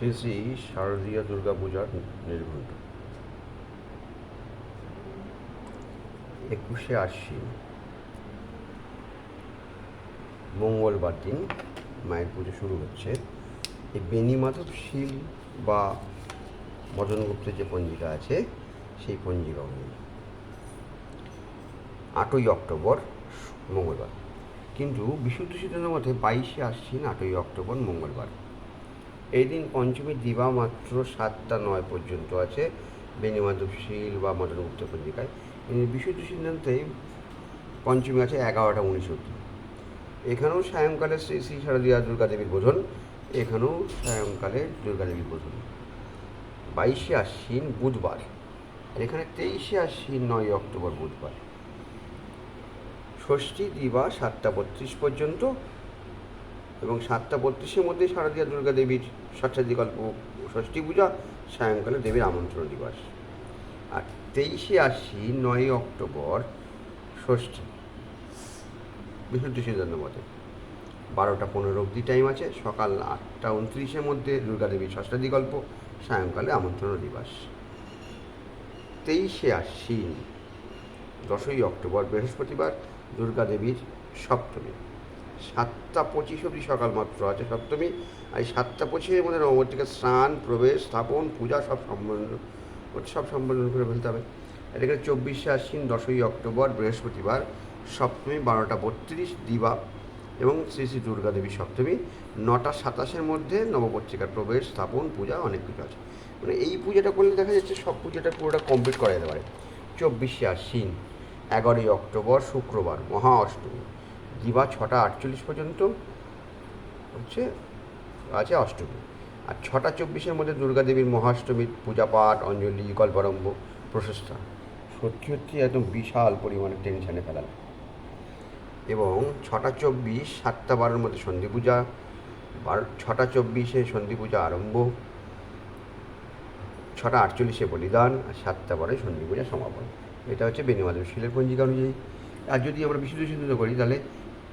শ্রী শ্রী শারদীয় দুর্গা পূজার একুশে আশ্বিন, মঙ্গলবার দিন মায়ের পুজো শুরু হচ্ছে। এই বেনি মাধব শীল বা মদন গুপ্তের যে পঞ্জিকা আছে, সেই পঞ্জিকা অনুযায়ী আটই অক্টোবর, মঙ্গলবার। কিন্তু বিশুদ্ধ সিদ্ধান্তের মধ্যে বাইশে আশ্বিন, আটই অক্টোবর, মঙ্গলবার। এই দিন পঞ্চমী দিবা মাত্র সাতটা নয় পর্যন্ত আছে বেনিমাধব শীল বা মদন গুপ্ত পঞ্জিকায় বিশুদ্ধ সিদ্ধান্তে পঞ্চমী আছে এগারোটা উনিশ অব্দি এখানেও সায়ংকালে শ্রী শ্রী শারদীয়া দুর্গা দেবীর বোধন, এখানেও সায়ংকালে দুর্গা দেবীর বোধন। বাইশে আশ্বিন বুধবার, আর এখানে তেইশে আশ্বিন নয় অক্টোবর বুধবার। ষষ্ঠী দিবা সাতটা বত্রিশ পর্যন্ত এবং সাতটা বত্রিশের মধ্যে শারদীয়া দুর্গা দেবীর ষষ্ঠাধিকল্প ষষ্ঠী পূজা, সায়ংকালে দেবীর আমন্ত্রণ দিবস। আর তেইশে আশি নয় অক্টোবর, ষষ্ঠী, বিশুদ্ধ সিদ্ধান্ত মতে বারোটা পনেরো অবধি টাইম আছে, সকাল আটটা উনত্রিশের মধ্যে দুর্গা দেবীর ষষ্ঠাধিকল্প সায়ংকালে আমন্ত্রণ দিবস। তেইশে আশ্বিন, দশই অক্টোবর, বৃহস্পতিবার, দুর্গা দেবীর সপ্তমী। সাতটা পঁচিশ অবধি সকাল মাত্র আছে সপ্তমী, আর এই সাতটা পঁচিশের মধ্যে নবমীকে স্নান, প্রবেশ, স্থাপন, পূজা সব সম্বোধন সব সম্বোধন করে ফেলতে হবে। এখানে চব্বিশে আশ্বিন, দশই অক্টোবর, বৃহস্পতিবার, সপ্তমী, বারোটা বত্রিশ, দিবা এবং শ্রী শ্রী দুর্গা দেবী সপ্তমী। নটা সাতাশের মধ্যে নবপত্রিকার প্রবেশ, স্থাপন, পূজা অনেক কিছু আছে। মানে এই পূজাটা করলে দেখা যাচ্ছে সব পূজাটা পুরোটা কমপ্লিট করা যেতে পারে। চব্বিশে আশ্বিন, এগারোই অক্টোবর, শুক্রবার, মহা অষ্টমী। দিবা ছটা আটচল্লিশ পর্যন্ত হচ্ছে আছে অষ্টমী। আর ছটা চব্বিশের মধ্যে দুর্গাদেবীর মহাষ্টমীর পূজা পাঠ অঞ্জলি, গল্পারম্ভ, প্রশস্তা। সত্যি সত্যি একদম বিশাল পরিমাণে টেনশানে ফেলা। এবং ছটা চব্বিশ সাতটা বারোর মধ্যে সন্ধি পূজা, বারো ছটা চব্বিশে সন্ধি পূজা আরম্ভ, ছটা আটচল্লিশে বলিদান, আর সাতটা বারে সন্ধি পূজা সমাপন। এটা হচ্ছে বেনিমাধব শিলের পঞ্জিকা অনুযায়ী। আর যদি আমরা বিশুদ্ধ সিদ্ধ করি, তাহলে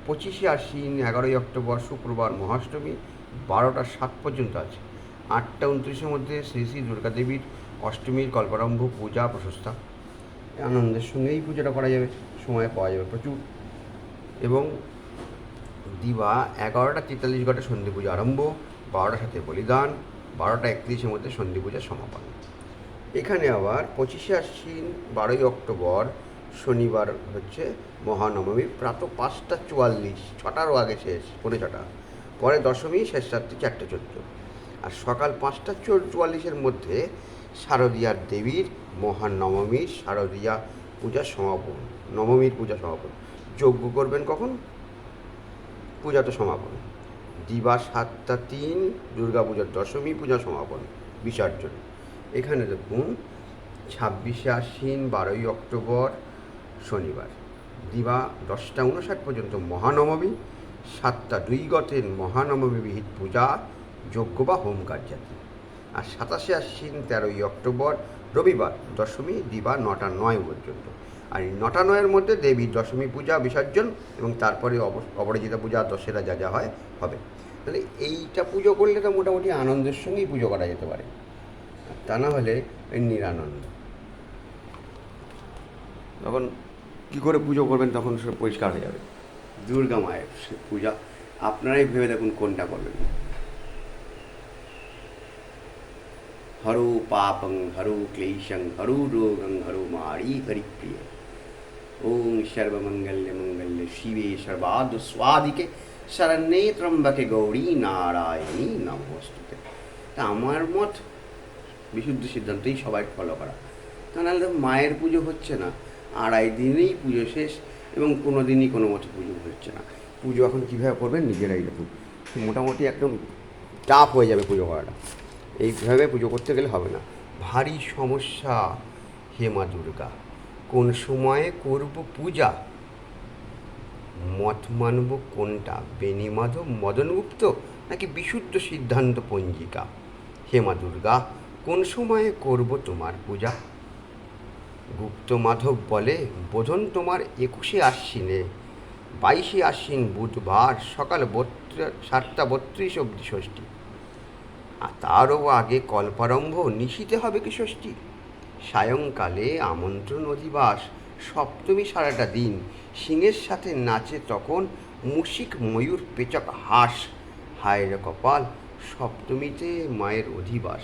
পঁচিশে আশ্বিন, এগারোই অক্টোবর, শুক্রবার মহাষ্টমী, বারোটা সাত পর্যন্ত আছে। আটটা উনত্রিশের মধ্যে শ্রী শ্রী দুর্গা দেবীর অষ্টমীর কল্পারম্ভ পূজা প্রশস্তা। আনন্দের সঙ্গে এই পুজোটা করা যাবে, সময় পাওয়া যাবে প্রচুর। এবং দিবা এগারোটা তেতাল্লিশ ঘটে সন্ধি পূজা আরম্ভ বারোটার সাথে বলিদান, বারোটা একত্রিশের মধ্যে সন্ধি পূজা সমাপন। এখানে আবার পঁচিশে আশ্বিন, বারোই অক্টোবর, শনিবার হচ্ছে মহানবমী, প্রাত পাঁচটা চুয়াল্লিশ ছটারও আগে শেষ, পৌনে ছটা। পরে দশমী, শেষ রাত্রি, চারটে চোদ্দ। আর সকাল পাঁচটা চুয়াল্লিশের মধ্যে শারদীয়ার দেবীর মহানবমীর শারদীয়া পূজা সমাপন, নবমীর পূজা সমাপন। যজ্ঞ করবেন কখন? পূজা তো সমাপন। দিবা সাতটা তিন, দুর্গা পূজার দশমী, পূজা সমাপন, বিসর্জন। এখানে দেখুন, ছাব্বিশে আশ্বিন, বারোই অক্টোবর, শনিবার। দিবা দশটা উনষাট পর্যন্ত মহানবমী, সাতটা দুই গতের মহানবমী বিহিত পূজা, যজ্ঞ বা হোম কার্যাদি আর সাতাশে আশ্বিন, তেরোই অক্টোবর, রবিবার, দশমী, দিবা নটা নয় পর্যন্ত। আর এই নটা নয়ের মধ্যে দেবীর দশমী পূজা বিসর্জন এবং তারপরে অপরাজিতা পূজা, দশেরা যা যা হয়, হবে। তাহলে এইটা পুজো করলে তো মোটামুটি আনন্দের সঙ্গেই পুজো করা যেতে পারে। তা না হলে নিরানন্দ। তখন কী করে পুজো করবেন তখন সব পরিষ্কার হয়ে যাবে। দুর্গা মায়ের সে পূজা। আপনারাই ভেবে দেখুন কোনটা করবেন। হরো পাপং, হরো ক্লেশং, হরো রোগং, হরো মারি হরিপ্রিয়। ওম সর্বমঙ্গল্য মঙ্গল্য শিবে সর্বাদ স্বাদিকে, শরণ্যে ত্রম্বকে গৌরী নারায়ণী নমস্তুতে। তা আমার মত, বিশুদ্ধ সিদ্ধান্তই সবাই ফলো করা। তা নাহলে মায়ের পুজো হচ্ছে না। আড়াই দিনেই পুজো শেষ এবং কোনো দিনই কোনো মতো পুজো হচ্ছে না। পুজো এখন কীভাবে করবেন নিজেরাই দেখুন। মোটামুটি একদম টাফ হয়ে যাবে পুজো করাটা। এইভাবে পুজো করতে গেলে হবে না। ভারী সমস্যা হে মা দুর্গা। কোন সময়ে করব পূজা? মত মানব কোনটা? বেনিমাধব মদনগুপ্ত নাকি বিশুদ্ধ সিদ্ধান্ত পঞ্জিকা? হে মা দুর্গা, কোন সময়ে করব তোমার পূজা? গুপ্ত মাধব বলে, বোধন তোমার একুশে আশ্বিনে, বাইশে আশ্বিন বুধবার সকাল বত্র সাতটা বত্রিশ অবধি ষষ্ঠী। আর তারও আগে কল্পারম্ভ নিশিতে হবে কি ষষ্ঠী? সায়ংকালে আমন্ত্রণ অধিবাস, সপ্তমী সারাটা দিন, সিংহের সাথে নাচে তখন মুশিক ময়ূর পেচক হাঁস হায় রে কপাল সপ্তমীতে মায়ের অধিবাস।